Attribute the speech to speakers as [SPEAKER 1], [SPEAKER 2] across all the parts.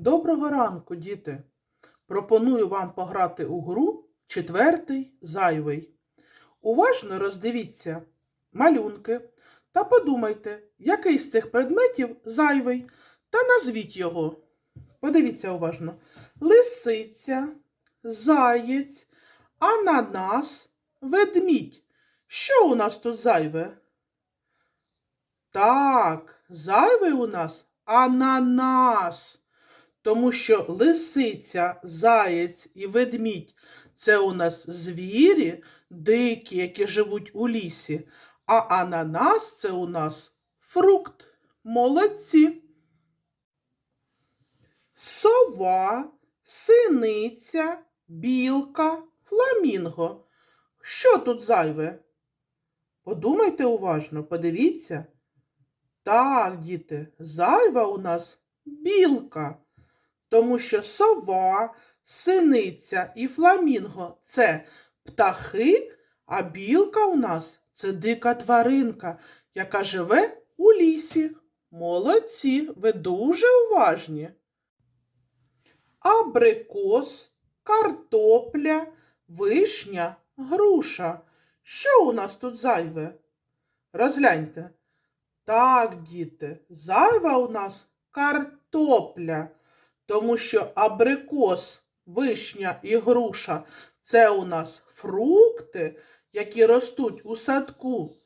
[SPEAKER 1] Доброго ранку, діти! Пропоную вам пограти у гру четвертий зайвий. Уважно роздивіться малюнки та подумайте, який з цих предметів зайвий, та назвіть його. Подивіться уважно. Лисиця, заєць, ананас, ведмідь. Що у нас тут зайве? Так, зайвий у нас ананас. Тому що лисиця, заєць і ведмідь це у нас звірі, дикі, які живуть у лісі, а ананас це у нас фрукт. Молодці. Сова, синиця, білка, фламінго. Що тут зайве? Подумайте уважно, подивіться. Так, діти, зайва у нас білка, тому що сова, синиця і фламінго це птахи, а білка у нас це дика тваринка, яка живе у лісі. Молодці, ви дуже уважні. Абрикос, картопля, вишня, груша. Що у нас тут зайве? Розгляньте. Так, діти, зайва у нас картопля, тому що абрикос, вишня і груша це у нас фрукти, які ростуть у садку,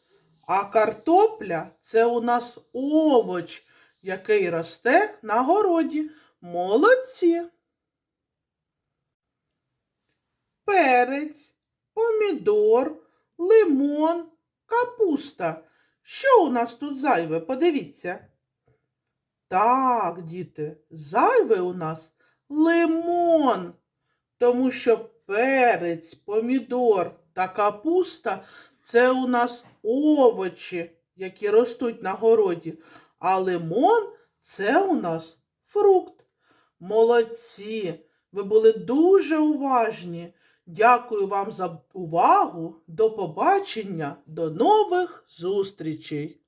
[SPEAKER 1] а картопля це у нас овоч, який росте на городі. Молодці. Перець, помідор, лимон, капуста. Що у нас тут зайве? Подивіться. Так, діти, зайве у нас лимон, тому що перець, помідор та капуста це у нас овочі, які ростуть на городі, а лимон це у нас фрукт. Молодці, ви були дуже уважні. Дякую вам за увагу. До побачення, до нових зустрічей!